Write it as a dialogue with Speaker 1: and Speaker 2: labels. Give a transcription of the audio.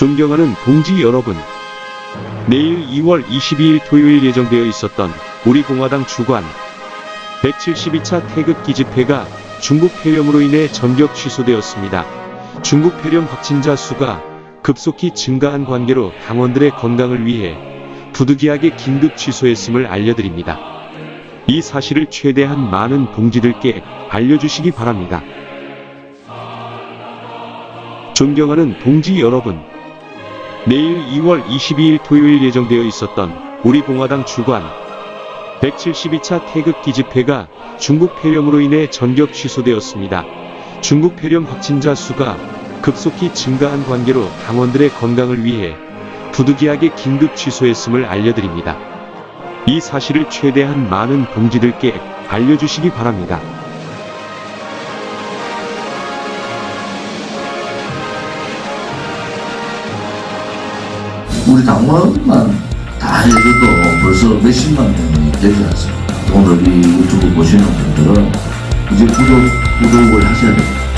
Speaker 1: 존경하는 동지 여러분. 내일 2월 22일 토요일 예정되어 있었던 우리 공화당 주관 172차 태극 기 집회가 중국 폐렴으로 인해 전격 취소되었습니다. 중국 폐렴 확진자 수가 급속히 증가한 관계로 당원들의 건강을 위해 부득이하게 긴급 취소했음을 알려드립니다. 이 사실을 최대한 많은 동지들께 알려주시기 바랍니다. 존경하는 동지 여러분. 내일 2월 22일 토요일 예정되어 있었던 우리 공화당 주관 172차 태극 기집회가 중국 폐렴으로 인해 전격 취소되었습니다. 중국 폐렴 확진자 수가 급속히 증가한 관계로 당원들의 건강을 위해 부득이하게 긴급 취소했음을 알려드립니다. 이 사실을 최대한 많은 동지들께 알려주시기 바랍니다.
Speaker 2: 우리 당원만 다 해줘도 벌써 몇십만 명이 되지 않습니까? 오늘 이 유튜브 보시는 분들은 이제 구독, 구독을 하셔야 됩니다.